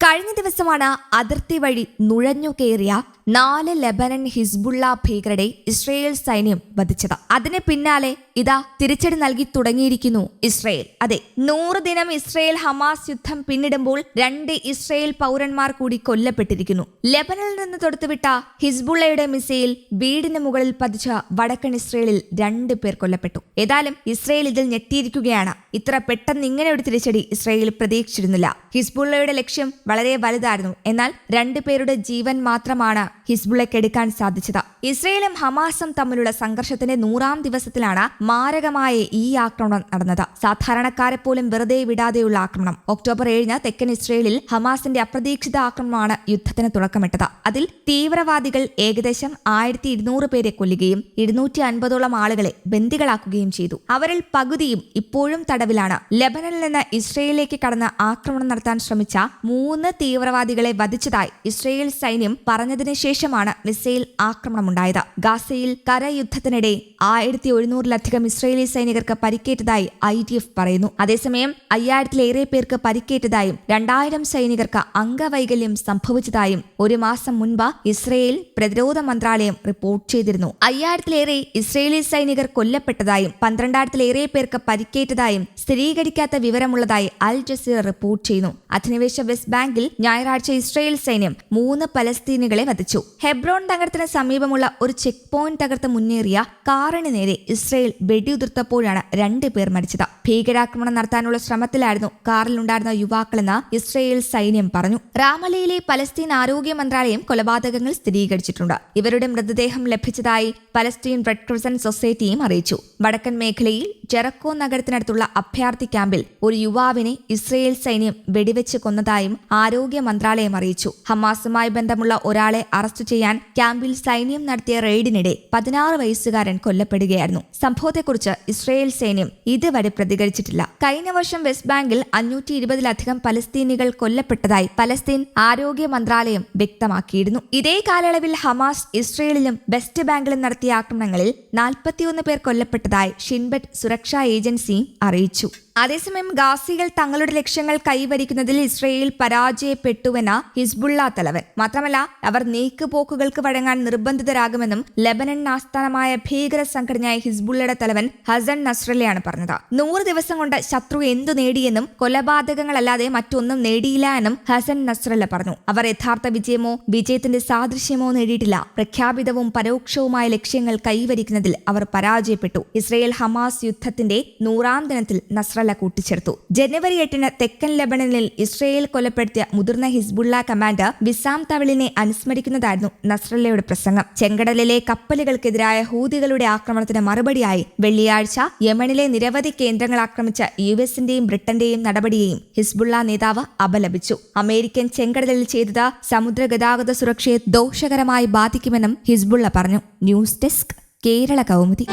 കഴിഞ്ഞ ദിവസമാണ് അതിർത്തി വഴി നുഴഞ്ഞു കയറിയ നാല് ലെബനൻ ഹിസ്ബുള്ള ഭീകരരെ ഇസ്രയേൽ സൈന്യം വധിച്ചത്. അതിന് പിന്നാലെ ഇതാ തിരിച്ചടി നൽകി തുടങ്ങിയിരിക്കുന്നു ഇസ്രയേൽ. അതെ നൂറ് ദിനം ഇസ്രയേൽ ഹമാസ് യുദ്ധം പിന്നിടുമ്പോൾ രണ്ട് ഇസ്രയേൽ പൗരന്മാർ കൂടി കൊല്ലപ്പെട്ടിരിക്കുന്നു. ലെബനനിൽ നിന്ന് തൊടുത്തുവിട്ട ഹിസ്ബുള്ളയുടെ മിസൈൽ വീടിന് മുകളിൽ പതിച്ച വടക്കൻ ഇസ്രയേലിൽ രണ്ട് പേർ കൊല്ലപ്പെട്ടു. ഏതായാലും ഇസ്രയേൽ ഇതിൽ ഞെട്ടിയിരിക്കുകയാണ്. ഇത്ര പെട്ടെന്ന് ഇങ്ങനെ ഒരു തിരിച്ചടി ഇസ്രയേൽ പ്രതീക്ഷിച്ചിരുന്നില്ല. ഹിസ്ബുള്ളയുടെ ലക്ഷ്യം വളരെ വലുതായിരുന്നു. എന്നാൽ രണ്ടു പേരുടെ ജീവൻ മാത്രമാണ് ഹിസ്ബുള്ളയ്ക്ക് എടുക്കാൻ സാധിച്ചത്. ഇസ്രയേലും ഹമാസും തമ്മിലുള്ള സംഘർഷത്തിന്റെ നൂറാം ദിവസത്തിലാണ് മാരകമായ ഈ ആക്രമണം നടന്നത്. സാധാരണക്കാരെ പോലും വെറുതെ വിടാതെയുള്ള ആക്രമണം. ഒക്ടോബർ ഏഴിന് തെക്കൻ ഇസ്രയേലിൽ ഹമാസിന്റെ അപ്രതീക്ഷിത ആക്രമണമാണ് യുദ്ധത്തിന് തുടക്കമിട്ടത്. അതിൽ തീവ്രവാദികൾ ഏകദേശം ആയിരത്തി ഇരുന്നൂറ് പേരെ കൊല്ലുകയും ഇരുന്നൂറ്റി അൻപതോളം ആളുകളെ ബന്ദികളാക്കുകയും ചെയ്തു. അവരിൽ പകുതിയും ഇപ്പോഴും തടവിലാണ്. ലബനനിൽ നിന്ന് ഇസ്രയേലിലേക്ക് കടന്ന് ആക്രമണം നടത്താൻ ശ്രമിച്ച മൂന്ന് തീവ്രവാദികളെ വധിച്ചതായി ഇസ്രയേൽ സൈന്യം പറഞ്ഞതിന് ശേഷമാണ് മിസൈൽ ആക്രമണമുണ്ടായത്. ഗാസയിൽ കരയുദ്ധത്തിനിടെ ആയിരത്തി ഒരുന്നൂറിലധികം ഇസ്രയേലി സൈനികർക്ക് പരിക്കേറ്റതായി ഐ ഡി എഫ് പറയുന്നു. അതേസമയം അയ്യായിരത്തിലേറെ പേർക്ക് പരിക്കേറ്റതായും രണ്ടായിരം സൈനികർക്ക് അംഗവൈകല്യം സംഭവിച്ചതായും ഒരു മാസം മുൻപ് ഇസ്രയേൽ പ്രതിരോധ മന്ത്രാലയം റിപ്പോർട്ട് ചെയ്തിരുന്നു. അയ്യായിരത്തിലേറെ ഇസ്രയേലി സൈനികർ കൊല്ലപ്പെട്ടതായും പന്ത്രണ്ടായിരത്തിലേറെ പേർക്ക് പരിക്കേറ്റതായും സ്ഥിരീകരിക്കാത്ത വിവരമുള്ളതായി അൽ ജസീർ റിപ്പോർട്ട് ചെയ്യുന്നു. അധിനിവേശ വെസ്റ്റ് ബാങ്കിൽ ഞായറാഴ്ച ഇസ്രയേൽ സൈന്യം മൂന്ന് പലസ്തീനുകളെ വധിച്ചു. ഹെബ്രോൺ നഗരത്തിന് സമീപമുള്ള ഒരു ചെക്ക് പോയിന്റ് തകർത്ത് മുന്നേറിയ കാറിന് നേരെ ഇസ്രയേൽ വെടിയുതിർത്തപ്പോഴാണ് രണ്ട് പേർ മരിച്ചത്. ഭീകരാക്രമണം നടത്താനുള്ള ശ്രമത്തിലായിരുന്നു കാറിലുണ്ടായിരുന്ന യുവാക്കളെന്ന് ഇസ്രയേൽ സൈന്യം പറഞ്ഞു. റാമലയിലെ പലസ്തീൻ ആരോഗ്യ മന്ത്രാലയം കൊലപാതകങ്ങൾ സ്ഥിരീകരിച്ചിട്ടുണ്ട്. ഇവരുടെ മൃതദേഹം ലഭിച്ചതായി പലസ്തീൻ റെഡ് ക്രിസന്റ് സൊസൈറ്റിയും അറിയിച്ചു. വടക്കൻ മേഖലയിൽ ജെറക്കോ നഗരത്തിനടുത്തുള്ള അഭയാർത്ഥി ക്യാമ്പിൽ ഒരു യുവാവിനെ ഇസ്രയേൽ സൈന്യം വെടിവെച്ച് കൊന്നതായും ആരോഗ്യ മന്ത്രാലയം അറിയിച്ചു. ഹമാസുമായി ബന്ധമുള്ള ഒരാളെ അറസ്റ്റ് ചെയ്യാൻ ക്യാമ്പിൽ സൈന്യം നടത്തിയ റെയ്ഡിനിടെ പതിനാറ് വയസ്സുകാരൻ കൊല്ലപ്പെടുകയായിരുന്നു. സംഭവത്തെക്കുറിച്ച് ഇസ്രയേൽ സൈന്യം ഇതുവരെ പ്രതികരിച്ചിട്ടില്ല. കഴിഞ്ഞ വർഷം വെസ്റ്റ് ബാങ്കിൽ അഞ്ഞൂറ്റി ഇരുപതിലധികം പലസ്തീനികൾ കൊല്ലപ്പെട്ടതായി പലസ്തീൻ ആരോഗ്യ മന്ത്രാലയം വ്യക്തമാക്കിയിരുന്നു. ഇതേ കാലയളവിൽ ഹമാസ് ഇസ്രയേലിലും വെസ്റ്റ് ബാങ്കിലും നടത്തിയ ആക്രമണങ്ങളിൽ നാൽപ്പത്തിയൊന്ന് പേർ കൊല്ലപ്പെട്ടതായി ഷിൻബെറ്റ് സുരക്ഷാ ഏജൻസിയും അറിയിച്ചു. അതേസമയം ഗാസികൾ തങ്ങളുടെ ലക്ഷ്യങ്ങൾ കൈവരിക്കുന്നതിൽ ഇസ്രയേൽ പരാജയപ്പെട്ടുവെന്ന ഹിസ്ബുള്ള തലവൻ. മാത്രമല്ല അവർ നീക്കുപോക്കുകൾക്ക് വഴങ്ങാൻ നിർബന്ധിതരാകുമെന്നും ലബനൻ ആസ്ഥാനമായ ഭീകര സംഘടനയായ ഹിസ്ബുള്ളയുടെ തലവൻ ഹസൻ നസ്രലയാണ് പറഞ്ഞത്. നൂറ് ദിവസം കൊണ്ട് ശത്രു എന്തു നേടിയെന്നും കൊലപാതകങ്ങളല്ലാതെ മറ്റൊന്നും നേടിയില്ല എന്നും ഹസൻ നസ്രല്ല പറഞ്ഞു. അവർ യഥാർത്ഥ വിജയമോ വിജയത്തിന്റെ സാദൃശ്യമോ നേടിയിട്ടില്ല. പ്രഖ്യാപിതവും പരോക്ഷവുമായ ലക്ഷ്യങ്ങൾ കൈവരിക്കുന്നതിൽ അവർ പരാജയപ്പെട്ടു. ഇസ്രയേൽ ഹമാസ് യുദ്ധത്തിന്റെ നൂറാം ദിനത്തിൽ നസ്രല്ല കൂട്ടിച്ചേർത്തു. ജനുവരി എട്ടിന് തെക്കൻ ലബണനിൽ ഇസ്രയേൽ കൊലപ്പെടുത്തിയ മുതിർന്ന ഹിസ്ബുള്ള കമാൻഡർ വിസാം തവളിനെ അനുസ്മരിക്കുന്നതായിരുന്നു നസ്രല്ലയുടെ പ്രസംഗം. ചെങ്കടലിലെ കപ്പലുകൾക്കെതിരായ ഹൂതികളുടെ ആക്രമണത്തിന് മറുപടിയായി വെള്ളിയാഴ്ച യമനിലെ നിരവധി കേന്ദ്രങ്ങൾ ആക്രമിച്ച യു എസിന്റെയും ബ്രിട്ടന്റെയും നടപടിയെയും ഹിസ്ബുള്ള നേതാവ് അപലപിച്ചു. അമേരിക്കൻ ചെങ്കടലിൽ ചെയ്തത് സമുദ്ര ഗതാഗത സുരക്ഷയെ ദോഷകരമായി ബാധിക്കുമെന്നും ഹിസ്ബുള്ള പറഞ്ഞു. News desk Kerala Kaumudi.